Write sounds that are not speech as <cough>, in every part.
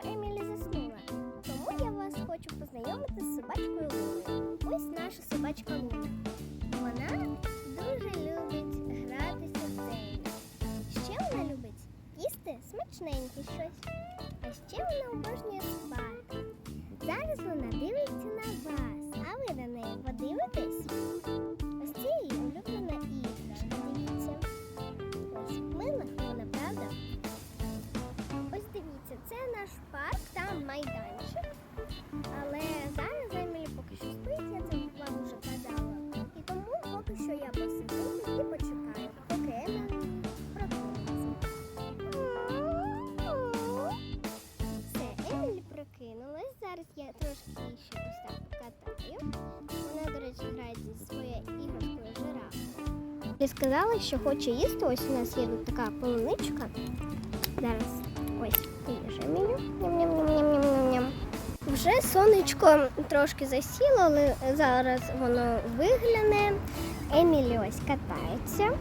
що Емілі заснула. Тому я вас хочу познайомити з собачкою Луною. Ось наша собачка Луна. Вона дуже любить гратися в день. Ще вона любить їсти смачненьке щось. А ще вона обожнює Зараз я трошки її ще ось так покатаю. Вона, до речі, грає зі своєю іграшкою жирафою. І сказала, що хоче їсти. Ось у нас є тут така полуничка. Зараз ось поїж Емілю. Ням-ням-ням-ням-ням-ням. Вже сонечко трошки засіло, але зараз воно вигляне. Емілі ось катається.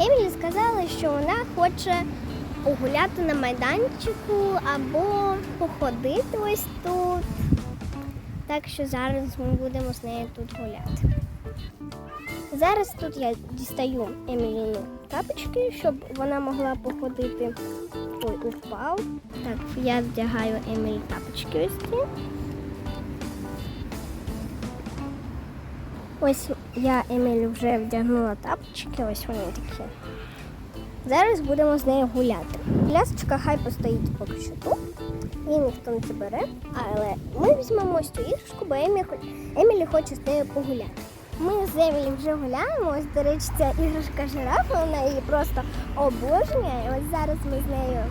Емілі сказала, що вона хоче погуляти на майданчику або походити ось тут. Так що зараз ми будемо з нею тут гуляти. Зараз тут я дістаю Еміліну тапочки, щоб вона могла походити. Ой, упав. Так, я вдягаю Емілі тапочки ось ці. Ось я Емілі вже вдягнула тапочки, ось вони такі. Зараз будемо з нею гуляти. Плясочка хай постоїть поки що тут. Її ніхто не забере. Але ми візьмемо ось цю іграшку, бо Емі, Емілі хоче з нею погуляти. Ми з Емілі вже гуляємо. Ось, до речі, ця іграшка жирафа, вона її просто обожнює. І Ось зараз ми з нею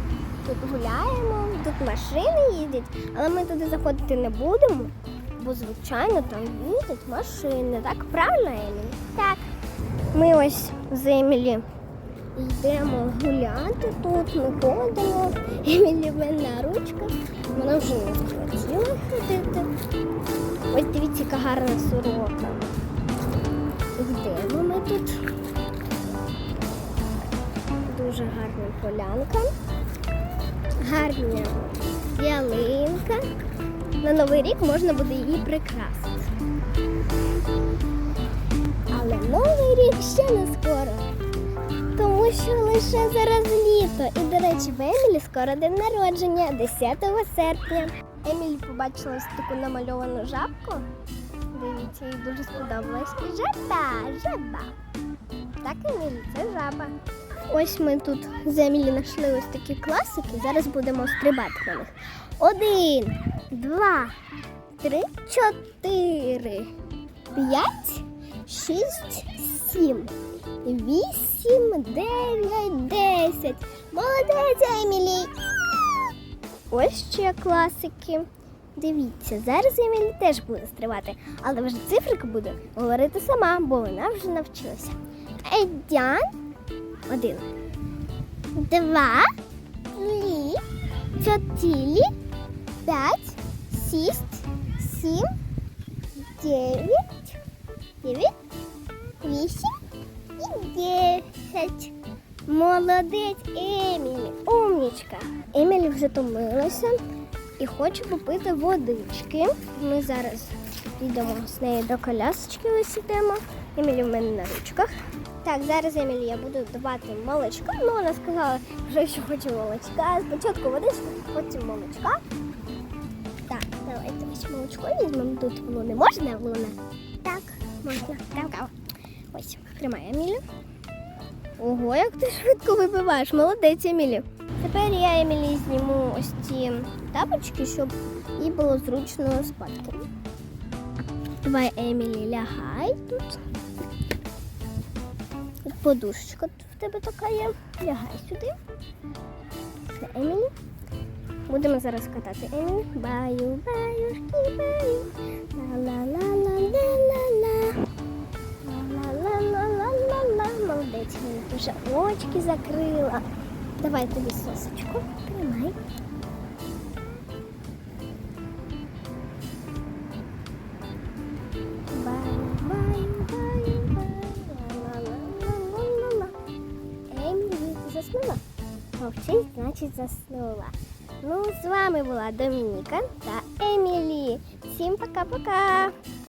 тут гуляємо, тут машини їздять, але ми туди заходити не будемо, бо, звичайно, там їздять машини. Так правильно, Емілі? Так. Ми ось з Емілі йдемо гуляти тут, ми ходимо. <laughs> В мене на ручках. Вона вже не захотіла ходити. Ось дивіться, яка гарна сорока. Йдемо ми тут. Дуже гарна полянка. Гарна ялинка. На Новий рік можна буде її прикрасити. Але Новий рік ще не скоро. Лише зараз літо. І, до речі, в Емілі скоро день народження, 10 серпня. Емілі побачила таку намальовану жабку. Дивіться, їй дуже сподобалось. І жаба, жаба. Так, Емілі, це жаба. Ось ми тут з Емілі знайшли ось такі класики. Зараз будемо стрибати на них. Один, два, три, чотири, п'ять, шість, сім, вісім, дев'ять, десять. Молодець, Емілі! Ось ще класики. Дивіться, зараз Емілі теж буде стрибати, але вже цифрика буде говорити сама, бо вона вже навчилася. Один, один, два, три, чотири, п'ять, шість, сім, дев'ять, дев'ять, вісім десять. Молодець Емілі, умнічка. Емілі вже томилася і хоче попити водички. Ми зараз йдемо з нею до колясочки, ось ідемо. Емілі в мене на ручках. Так, зараз Емілі я буду давати молочко. Ну, вона сказала, що хоче молочка. Спочатку водичку, потім молочка. Так, давайте ось молочко візьмемо. Тут в луни. Можна в луна? Так, можна. Кав-кав. Ось, тримай Емілі. Ого, як ти швидко вибиваєш. Молодець, Емілі. Тепер я Емілі зніму ось ці тапочки, щоб їй було зручно спати. Давай, Емілі, лягай тут. Тут подушечка в тебе така є. Лягай сюди. Це Емілі. Будемо зараз катати Емілі. Баю, баюшки, баю. Ла-ла-ла-ла-ла-ла-ла. вже очки закрила. Давай тобі сосочку. Тримай. Баю, баю, баю, баю. Ла-ла-ла-ла-ла-ла. Емілі, ти заснула? Мовчить, значить заснула. Ну, з вами була Домініка та Емілі. Всім пока-пока!